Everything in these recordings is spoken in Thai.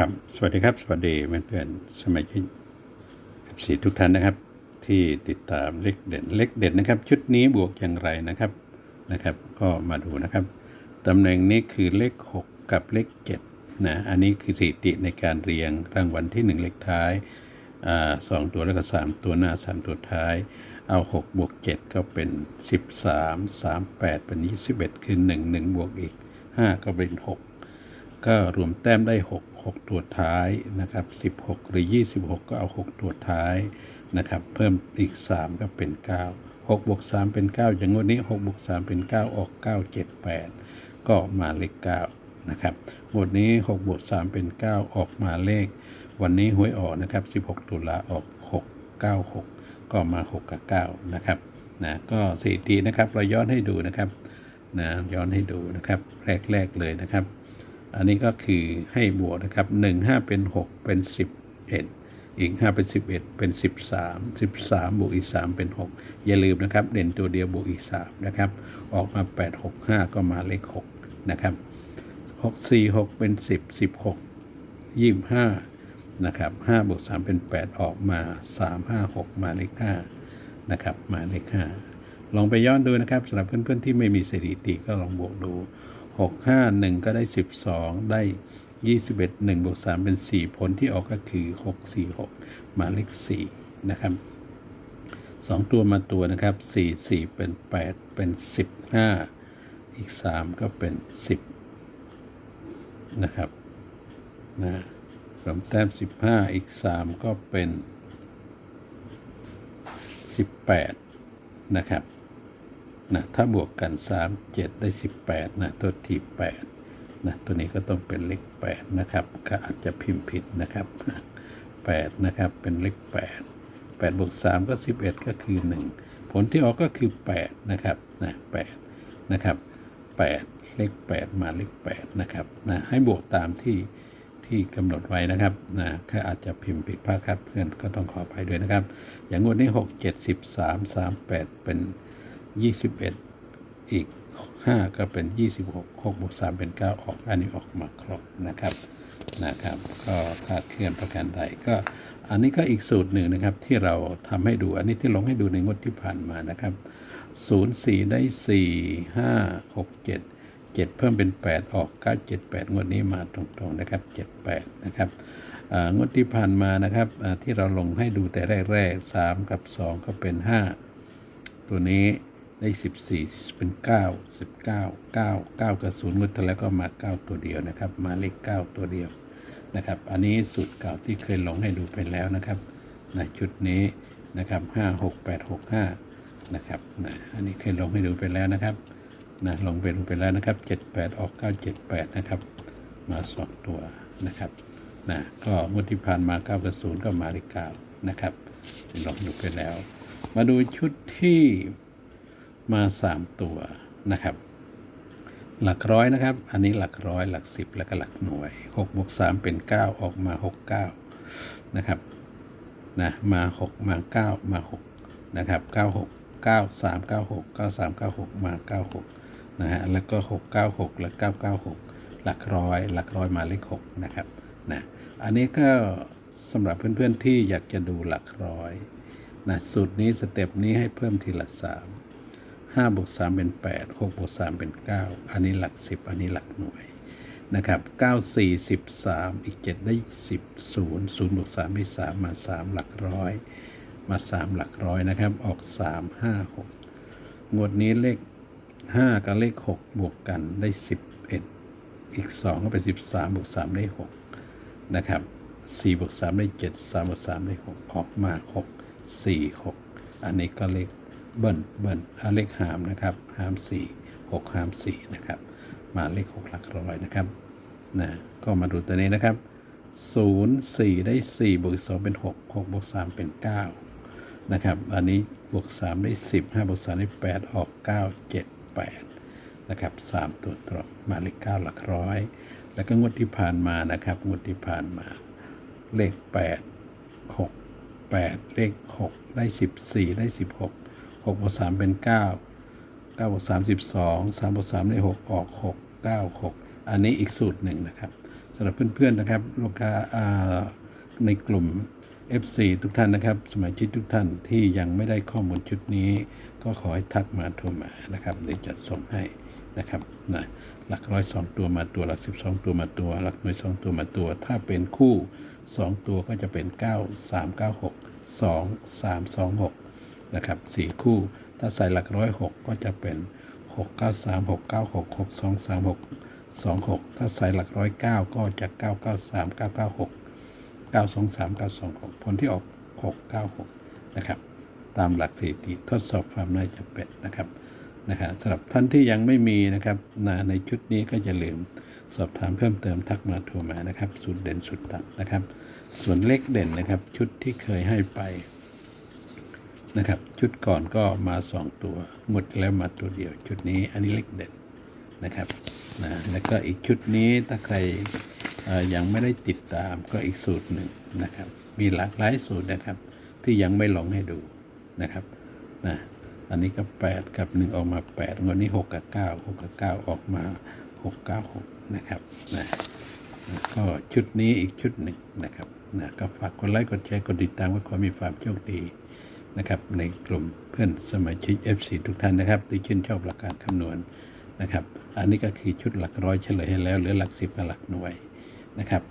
ครับสวัสดีครับ สวัสดีเพื่อนๆสมัยชิกสีทุกท่านนะครับ ที่ติดตามเลขเด่นเลขเด่นนะครับ ชุดนี้บวกอย่างไรนะครับนะครับ ก็มาดูนะครับตำแหน่งนี้คือเลข 6 กับเลข7นะอันนี้คือสถิติในการเรียงรางวัลที่ 1 เลขท้ายอ่าสองตัวแล้วก็ 3 ตัวหน้า 3 ตัวท้าย เอา 6 บวก 7 ก็เป็น 13 38 เป็น 21 คือ 1 1 บวกอีก 5 ก็เป็น 6 ก็รวมแต้มได้ 6 6 ตัวท้ายนะครับ 16 หรือ 26 ก็เอา 6 ตัวท้ายนะครับ เพิ่มอีก 3 ก็เป็น 9 6บวก3เป็น 9 อย่างงวดนี้6บวก3เป็น 9 ออก 9 7 8 ก็มาเลข9นะครับงวดนี้6บวก3เป็น 9 ออกมาเลข วันนี้หวยออกนะครับ 16 ตุลาออก 6 9 6 ก็มา 6 กับ 9 นะครับนะก็สถิตินะครับเราย้อนให้ดูนะครับนะย้อนให้ดูนะครับ แรก ๆ เลยนะครับ อันนี้ก็คือให้บวกนะครับ1 5 เป็น 6 เป็น 11 อีก 5 เป็น 11 เป็น 13 13 บวกอีก 3 เป็น 6 อย่าลืมนะครับ เด่นตัวเดียวบวกอีก 3 นะครับ ออกมา 8 6 5 ก็มาเลข 6 นะครับ 6 4 6 เป็น 10 16 25 นะครับ5บวก3 เป็น 8 ออกมา 3 5 6 มาเลข 5 นะครับ มาเลข 5 ลองไปย้อนดูนะครับสำหรับเพื่อนๆที่ไม่มีสถิติก็ลองบวกดู 6 5 1 ก็ได้ 12 ได้ 21 1บวก3เป็น 4 ผลที่ออกก็คือ 6 4 6 มาเลข4นะครับ 2 ตัวมาตัวนะครับ 4 4 เป็น 8 เป็น 15 อีก 3 ก็เป็น 10 นะครับนะรวมแต้ม 15 อีก 3 ก็เป็น 18 นะครับ นะถ้าบวกกัน 3 7 ได้ 18นะตัวที่8นะตัวนี้ก็ต้องเป็นเลข8นะครับก็อาจจะพิมพ์ผิดนะครับ8นะครับเป็นเลข8 8บวก3ก็ 11 ก็คือ 1 ผลที่ออกก็คือ 8 นะครับนะ8นะครับ 8 เลข 8 มาเลข 8 นะครับนะให้บวกตามที่ที่กำหนดไว้นะครับนะแค่อาจจะพิมพ์ผิดพลาดครับ เพื่อนก็ต้องขออภัยด้วยนะครับ อย่างงวดนี้ 6 7 13 38 เป็น 21 อีก 5 ก็เป็น 26 6บวก3เป็น 9 ออก อันนี้ออกมาครบนะครับนะครับ ก็ถ้าเคลื่อนประการใดก็อันนี้ก็อีกสูตรหนึ่งนะครับที่เราทำให้ดูอันนี้ที่ลงให้ดูในงวดที่ผ่านมานะครับ 04 ได้ 4 5 6 7 7 เพิ่มเป็น 8 ออก 9 7 8 งวดนี้มาตรงๆนะครับ 78 นะครับงวดที่ผ่านมานะครับที่เราลงให้ดูแต่แรกๆ 3 กับ 2 ก็เป็น 5 ตัวนี้ ได้ 14 เป็น 9 19 9 9กับ0งวดที่แล้วก็มา 9 ตัวเดียวนะครับ มาเลข 9 ตัวเดียวนะครับ อันนี้สูตรเก่าที่เคยลงให้ดูไปแล้วนะครับนะชุดนี้นะครับ 5 6 8 6 5นะครับนะอันนี้เคยลงให้ดูไปแล้วนะครับนะลงไปดูไปแล้วนะครับ 78 ออก 978 นะครับ มา 2 ตัวนะครับนะก็งวดที่ผ่านมา 9 กับ 0 ก็มาเลข 9 นะครับลองดูไปแล้ว มาดูชุดที่ มา3ตัวนะครับ หลักร้อยนะครับ อันนี้หลักร้อยหลักสิบแล้วก็หลักหน่วย6บวก3เป็น9ออกมา69นะครับนะมา6มา9มา6นะครับ96 93 96 93 96มา96นะฮะแล้วก็696และ996หลักร้อยหลักร้อยมาเลข6นะครับนะอันนี้ก็สำหรับเพื่อนๆที่อยากจะดูหลักร้อยนะสูตรนี้สเต็ปนี้ให้เพิ่มทีละ3 5บวก3เป็น8 6บวก3เป็น 9 อันนี้หลัก 10 อันนี้หลักหน่วยนะครับ9 4 13 อีก 7 ได้ 10 0 0บวก3ได้3 มา 3 หลักร้อย มา 3 หลักร้อยนะครับ ออก 3 5 6 งวดนี้เลข 5 กับเลข 6 บวกกันได้ 11 อีก 2 ก็เป็น 13 บวก 3 ได้ 6 นะครับ4บวก3ได้ 7 3บวก3ได้ 6 ออกมา 6 4 6 อันนี้ก็เลข เบิ้ลเบิ้ลเลขหามนะครับหาม4 6หาม4นะครับมาเลข6หลักร้อยนะครับนะก็มาดูตัวนี้นะครับ 0 4 ได้4บวก2เป็น 6 6บวก3เป็น 9 นะครับอันนี้บวก 3 ได้ 10 5บวก3ได้ 8 ออก 9 7 8 นะครับ 3 ตัวตรงมาเลข 9 หลักร้อย แล้วก็งวดที่ผ่านมานะครับงวดที่ผ่านมาเลข 8 6 8 เลข 6 ได้ 14 ได้ 16 6บวก3เป็น 9 9บวก3 12 3บวก3ได้6ออก 6 9 6 อันนี้อีกสูตรหนึ่งนะครับสำหรับเพื่อนๆนะครับลูกค้าในกลุ่ม FC ทุกท่านนะครับ สมาชิกทุกท่านที่ยังไม่ได้ข้อมูลชุดนี้ ก็ขอให้ทักมาโทรมานะครับเดี๋ยวจะส่งให้นะครับนะหลักร้อยสองตัวมาตัวหลักสิบสองตัวมาตัว หลักหน่วยสองตัวมาตัว ถ้าเป็นคู่สองตัวก็จะเป็นเก้าสามเก้าหกสองสามสองหก นะครับสี่คู่ ถ้าใส่หลักร้อยหกก็จะเป็นหกเก้าสามหกเก้าหกหกสองสามหกสองหกถ้าใส่หลักร้อยเก้าก็จะเก้าเก้าสามเก้าเก้าหก923 926ผลที่ออก696นะครับ ตามหลักสถิติทดสอบความน่าจะเป็นนะครับนะฮะสำหรับท่านที่ยังไม่มีนะครับนะในชุดนี้ก็อย่าลืมสอบถามเพิ่มเติมทักมาโทรมานะครับสุดเด่นสุดตัดนะครับ ส่วนเลขเด่นนะครับ ชุดที่เคยให้ไป นะครับ ชุดก่อนก็มา 2 ตัว หมดแล้วมาตัวเดียว ชุดนี้อันนี้เลขเด่นนะครับนะแล้วก็อีกชุดนี้ถ้าใครยังไม่ได้ติดตามก็อีกสูตรหนึ่งนะครับ มีหลากหลายสูตรนะครับ ที่ยังไม่ลองให้ดูนะครับนะอันนี้ก็ 8 กับ 1 ออกมา 8งวดนี้ 6 กับ 9 6 กับ 9 ออกมา 6 9 6 นะครับนะก็ชุดนี้อีกชุดหนึ่งนะครับนะก็ฝากกดไลค์กดแชร์กดติดตามไว่าขอมีความโชคดี นะครับในกลุ่มเพื่อนสมาชิก FC ทุกท่านนะครับที่ชื่นชอบหลักการคำนวณนะครับ อันนี้ก็คือชุดหลักร้อยเฉลยให้แล้วเหรือหลักสิบกับหลักหน่วยนะครับ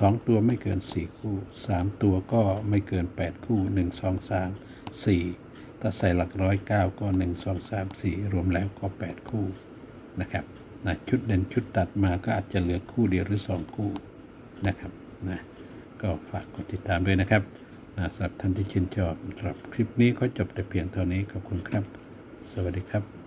สองตัวไม่เกิน 4 คู่ 3 ตัวก็ไม่เกิน 8 คู่ 1 2 3 4 ถ้าใส่หลักร้อยเก้าก็ 1 2 3 4 รวมแล้วก็ 8 คู่นะครับนะชุดเด่นชุดตัดมาก็อาจจะเหลือคู่เดียวหรือ 2 คู่นะครับนะก็ฝากกดติดตามด้วยนะครับ สำหรับท่านที่ชื่นชอบสำหรับคลิปนี้ก็จบแต่เพียงเท่านี้ขอบคุณครับ สวัสดีครับ